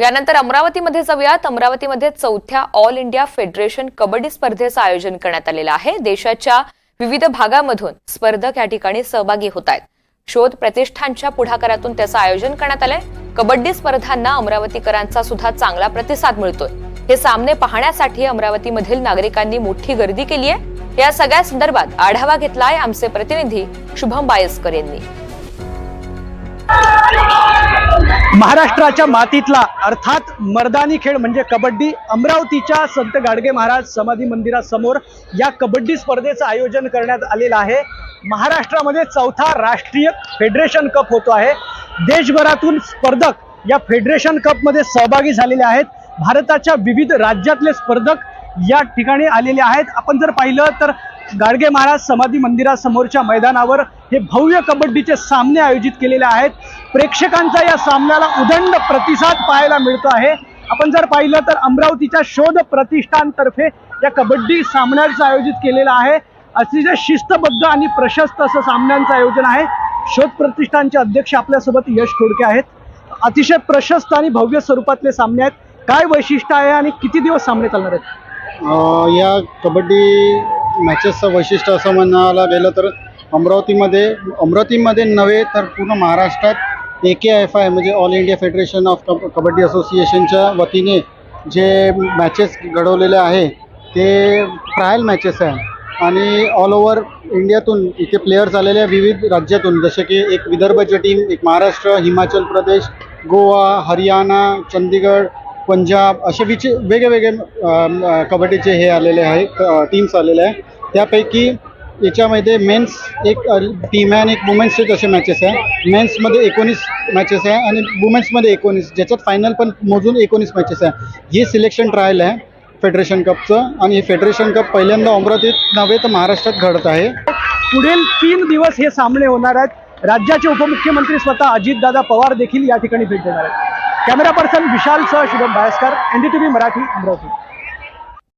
यानंतर अमरावतीमध्ये जाऊयात. अमरावतीमध्ये चौथ्या ऑल इंडिया फेडरेशन कबड्डी स्पर्धेचं आयोजन करण्यात आलेलं आहे. देशाच्या विविध भागामधून स्पर्धक या ठिकाणी सहभागी होत आहेत. शोध प्रतिष्ठानच्या पुढाकारातून त्याचं आयोजन करण्यात आलंय. कबड्डी स्पर्धांना अमरावतीकरांचा सुद्धा चांगला प्रतिसाद मिळतोय. हे सामने पाहण्यासाठी अमरावतीमधील नागरिकांनी मोठी गर्दी केली आहे. या सगळ्या संदर्भात आढावा घेतलाय आमचे प्रतिनिधी शुभम बायस्कर यांनी. महाराष्ट्राच्या मातीतला अर्थात मर्दानी खेळ म्हणजे कबड्डी अमरावतीच्या संत गाडगे महाराज समाधी मंदिरासमोर या कबड्डी स्पर्धेचं आयोजन करण्यात आलेलं आहे. महाराष्ट्रामध्ये चौथा राष्ट्रीय फेडरेशन कप होतो आहे. देशभरातून स्पर्धक या फेडरेशन कपमध्ये सहभागी झालेले आहेत. भारताच्या विविध राज्यातले स्पर्धक या ठिकाणी आलेले आहेत. आपण जर पाहिलं तर गाडगे महाराज समाधी मंदिरासमोरच्या मैदानावर हे भव्य कबड्डीचे सामने आयोजित केलेले आहेत. प्रेक्षकांचा या सामन्याला उदंड प्रतिसाद पाहायला मिळतो आहे. आपण जर पाहिलं तर अमरावतीच्या शोध प्रतिष्ठानतर्फे या कबड्डी सामन्याचं आयोजित केलेलं आहे. अतिशय शिस्तबद्ध आणि प्रशस्त असं सामन्यांचं आयोजन आहे. शोध प्रतिष्ठानचे अध्यक्ष आपल्यासोबत यश खोडके आहेत. अतिशय प्रशस्त आणि भव्य स्वरूपातले सामने आहेत. काय वैशिष्ट्य आहे आणि किती दिवस सामने चालणार आहेत? या कबड्डी मॅचेसचं वैशिष्ट्य असं म्हणायला गेलं तर अमरावतीमध्ये अमरावतीमध्ये नव्हे तर पूर्ण महाराष्ट्रात ए के एफ आय म्हणजे ऑल इंडिया फेडरेशन ऑफ कब कबड्डी असोसिएशनच्या वतीने जे मॅचेस घडवलेले आहे ते ट्रायल मॅचेस आहे. आणि ऑल ओव्हर इंडियातून इथे प्लेयर्स आलेले आहे विविध राज्यातून. जसे की एक विदर्भची टीम एक महाराष्ट्र हिमाचल प्रदेश गोवा हरियाणा चंदीगड पंजाब असे विचे वेगवेगळे कबड्डीचे हे आलेले आहे टीम्स आलेले आहे. त्यापैकी याच्यामध्ये मेन्स एक टीम आहे आणि एक वुमेन्सचे जसे मॅचेस आहे. मेन्समध्ये एकोणीस मॅचेस आहे आणि वुमेन्समध्ये एकोणीस ज्याच्यात फायनल पण मोजून एकोणीस मॅचेस आहे. हे सिलेक्शन ट्रायल आहे फेडरेशन कपचं आणि हे फेडरेशन कप पहिल्यांदा अमरावतीत नव्हे तर महाराष्ट्रात घडत आहे. पुढील तीन दिवस हे सामने होणार आहेत. राज्याचे उपमुख्यमंत्री स्वतः अजितदादा पवार देखील या ठिकाणी भेट देणार आहेत. कॅमेरा पर्सन विशाल सह शुभम भायस्कर एनडीटीव्ही मराठी अमरावती.